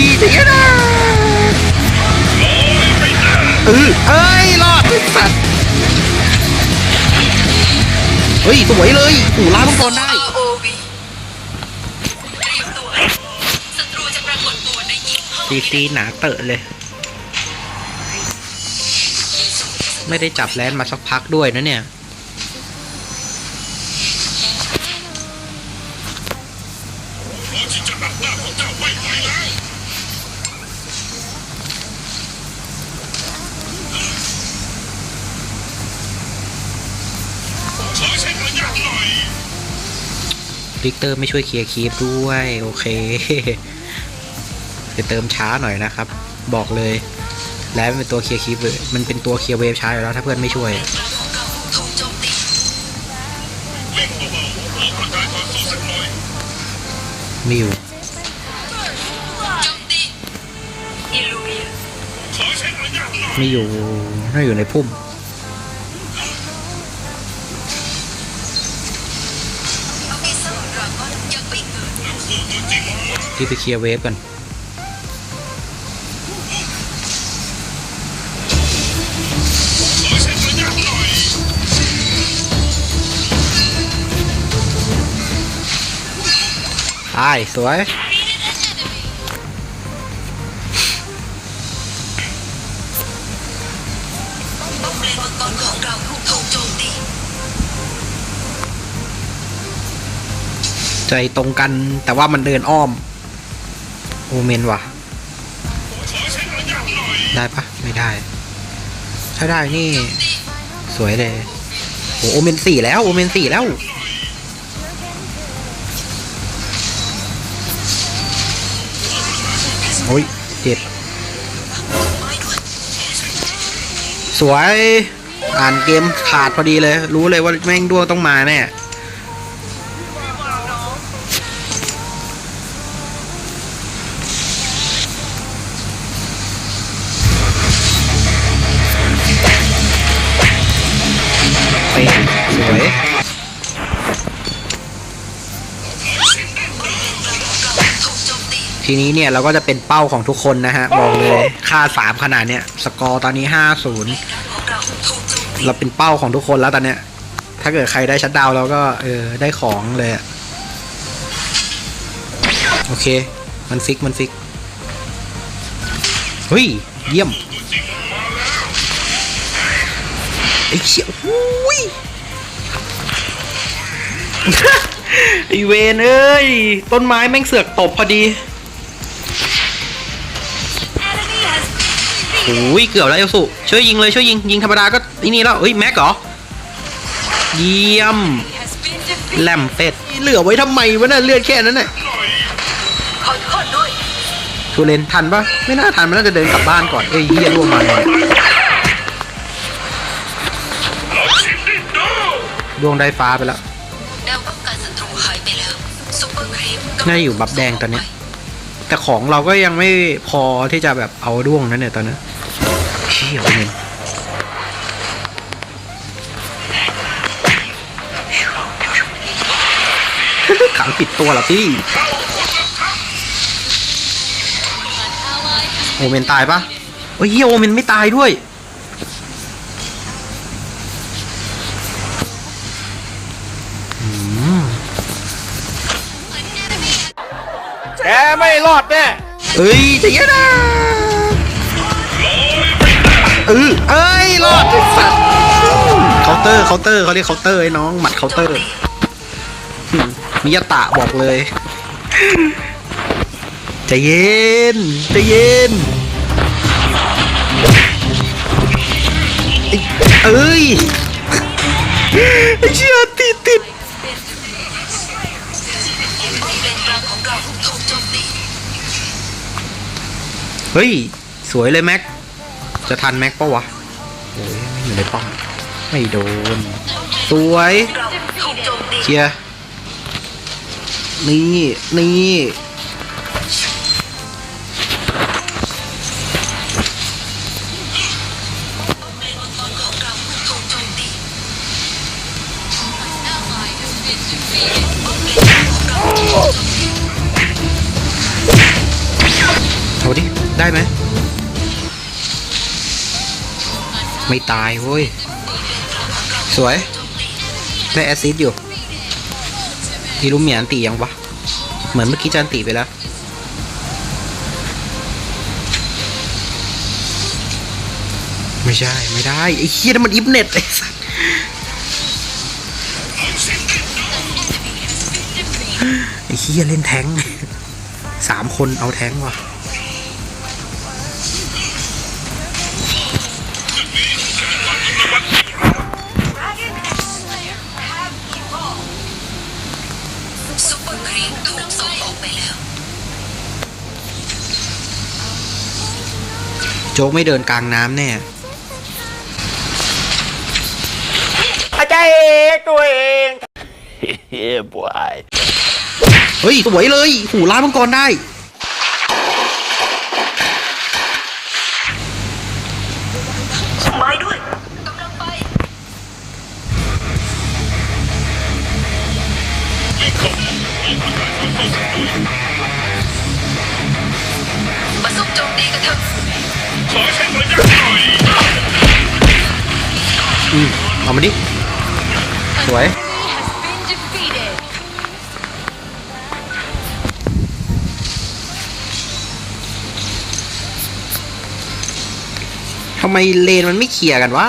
ยเดี๋ยนะเออเอ้ยรอดสัตว์เฮ้ยสวยเลยปู่ล่ามังกรได้ ROV เตรียมตัวศัตรูจะปรากฏตัวในอีกห้าตีตีหนาเตอะเลย ไม่ได้จับแลนด์มาสักพักด้วยนะเนี่ย ลิกเตอร์ไม่ช่วยเคลียร์คีฟด้วย โอเคจะเติมช้าหน่อยนะครับ บอกเลย แล้วมันเป็นตัวเคลียร์คีฟเลยมันเป็นตัวเคลียร์เวฟช้าอยู่แล้วถ้าเพื่อนไม่ช่วยมตีมีอยู่โจมตีอิลูเมียมีอยู่น่าอยู่ในพุ่ม ที่ไปเคลียร์เวฟกันตายสวยป้อมเลนมังกรของเราถูกโจมตีใจตรงกันแต่ว่ามันเดินอ้อม โอเมนว่ะ ได้ปะไม่ได้ ถ้าได้นี่ สวยเลยโหโอเมนสี่แล้ว โอเมนสี่แล้วโอ้ยเจ็บสวย อ่านเกมขาดพอดีเลย รู้เลยว่าแม่งด้วงต้องมาแน่ สวยถูกโจมตีทีนี้เนี่ยเราก็จะเป็นเป้าของทุกคนนะฮะบอกเลยค่าสามขนาดเนี้ยสกอร์ตอนนี้ห้าศูนย์ของเราถูกโจมตีเราเป็นเป้าของทุกคนแล้วตอนเนี้ย ถ้าเกิดใครได้ชัดดาวน์เราก็เออได้ของเลยอะโอเค มันฟิกมันฟิกเฮ้ย เยี่ยมไอ้เชี่ย หูยไอเวนเอ้ย ต้นไม้แม่งเสือกตบพอดีโอ้ยเกือบแล้วเอลสุช่วยยิงเลยช่วยยิงยิงธรรมดาก็นี่นี่แล้วเฮ้ยแม็กเหรอเยี่ยมแหลมเป็ดเหลือไว้ทำไมวะน่ะเลือดแค่นั้นน่ะขอโทษด้วยทูเลนทันปะไม่น่าทันมันน่าจะเดินกลับบ้านก่อนเอ้ยเฮียร่วงมาเลย ดวงได้ฟ้าไปแล้วแนวป้องกันศัตรูหายไปแล้วซุปเปอร์ครีมน่าจะอยู่บัฟแดงตอนเนี้ยแต่ของเราก็ยังไม่พอที่จะแบบเอาด้วงนั้นเนี่ยตอนนั้นเชี่ยเงินขังปิดตัวเหรอพี่โอเมนตายปะโอ้ยเฮียโอเมนไม่ตายด้วย เอ้ยจะเยอะนะเออเอ้ยรอดไอ้สัตว์เคาน์เตอร์เคาน์เตอร์เขาเรียกเคาน์เตอร์ไอ้น้องหมัดเคาน์เตอร์มิยาตะบอกเลยจะเย็นจะเย็นเอ้ยไอ้เชี่ยติดติด เฮ้ย สวยเลยแม็ก จะทันแม็กปะวะโอ้ยไม่อยู่ในป้อม ไม่โดน สวยเชียร์นี่ นี่ ได้ไหม ไม่ตายเว้ย สวย ได้แอซิดอยู่อีลูเมียนตียังวะ เหมือนเมื่อกี้จันตีไปแล้ว ไม่ใช่ ไม่ได้ ไอ้เฮียนั่นมันอิฟเน็ตไอ้สัสไอ้เฮียเล่นแท้งสามคนเอาแท้งว่ะ ไปแล้ว โจ๊กไม่เดินกลางน้ำแน่อาจารย์เอกตัวเองเฮ้ยบวยเฮ้ยสวยเลยหูล้านมังกรได้ มาซุ่มโจมตีกันเถอะขอืมเอามาดิ สวย ทำไมเลนมันไม่เคลียร์กันวะ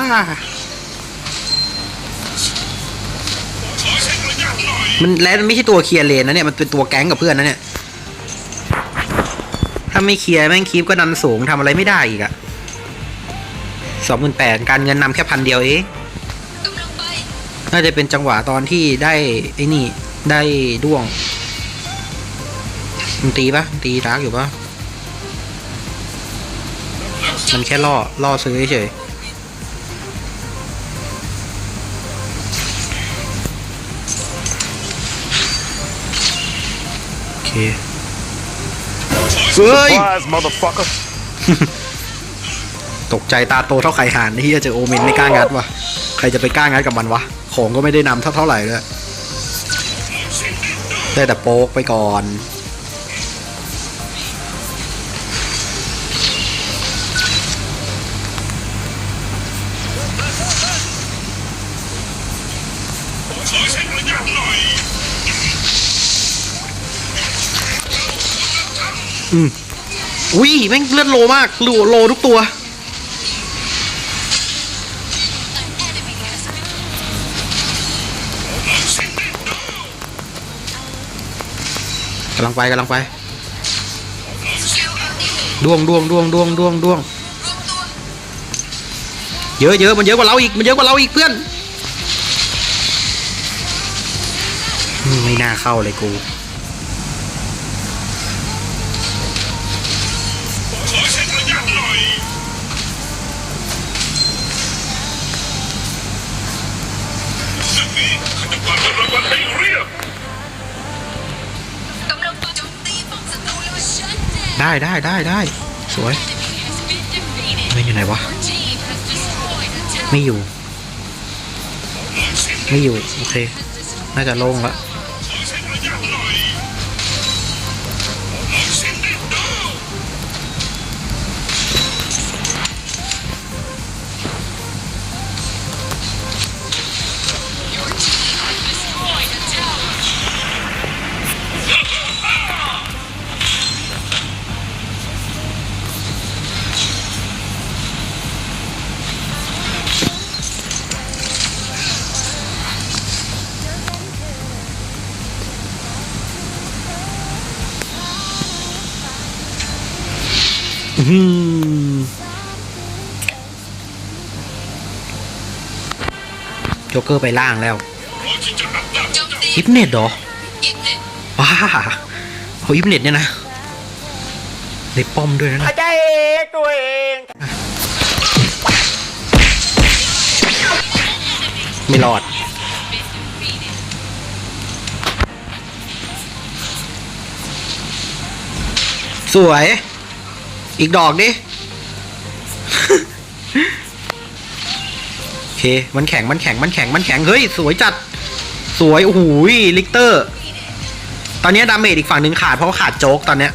มันแล้วมันไม่ใช่ตัวเคลียร์เลนนะเนี่ยมันเป็นตัวแก๊งกับเพื่อนนะเนี่ย ถ้าไม่เคลียร์แม่งคีปก็ดันสูงทำอะไรไม่ได้อีกอะสองหมื่นแปดการเงินนำแค่พันเดียวเองน่าจะเป็นจังหวะตอนที่ได้ไอ้นี่ได้ด้วงมันตีปะตีดาร์กอยู่ปะมันแค่ล่อล่อซื้อเฉย เคเฮ้ย Surprise, motherfucker ตกใจตาโตเท่าไข่ห่านที่จะเจอโอเมนไม่กล้างัดวะใครจะไปกล้างัดกับมันวะ ของก็ไม่ได้นำเท่าเท่าไหร่เลยได้แต่โป๊กไปก่อน อืมอุ้ยแม่งเลือดโลมากโลโลทุกตัว กำลังไปกำลังไป ดวงดวงดวงดวงดวงดวงเยอะเยอะมันเยอะกว่าเราอีก มันเยอะกว่าเราอีกเพื่อน ไม่น่าเข้าเลยกู กำลังโจมตีป้อมศัตรูเลยฉันได้ได้ได้ได้สวยไม่อยู่ไหนวะ ไม่อยู่ ไม่อยู่ โอเค น่าจะโล่งละ โจ๊กเกอร์ไปล่างแล้วโจมตีอิฟเน็ตเหรออินเน็ตว้าเขาอิฟเน็ตเนี่ยนะในป้อมด้วยนะอาจารย์เอกตัวเองไม่รอดสวย อีกดอกดิโอ เค มันแข็ง มันแข็ง มันแข็ง มันแข็ง เฮ้ย สวยจัด สวย โอ้โหลิกเตอร์ ตอนนี้ดาเมจอีกฝั่งหนึ่งขาด เพราะขาดโจ๊กตอนเนี้ย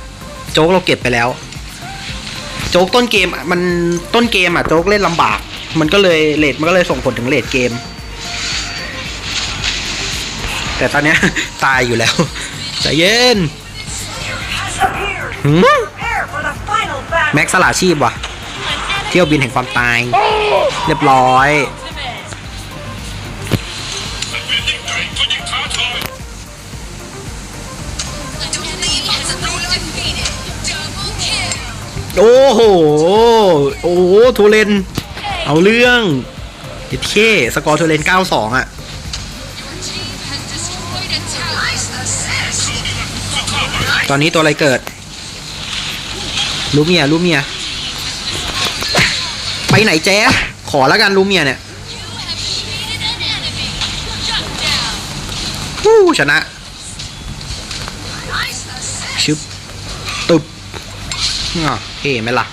โจ๊กเราเก็บไปแล้ว โจ๊กต้นเกม มันต้นเกมอะ โจ๊กเล่นลำบาก มันก็เลยเลทมันก็เลยส่งผลถึงเลทเกม แต่ตอนเนี้ยตายอยู่แล้ว ใจเย็นหืมแม็กซ์สละชีพว่ะ เที่ยวบินแห่งความตาย เรียบร้อย โอ้โห โอ้โหทูเลน เอาเรื่องเด็ดเท่สกอร์ทูเลน 92 อะ ตอนนี้ตัวอะไรเกิด ลูเมีย ลูเมีย ไปไหนแจ๊ขอแล้วกันลูเมียเนี่ย ชนะ เท่ไหมล่ะ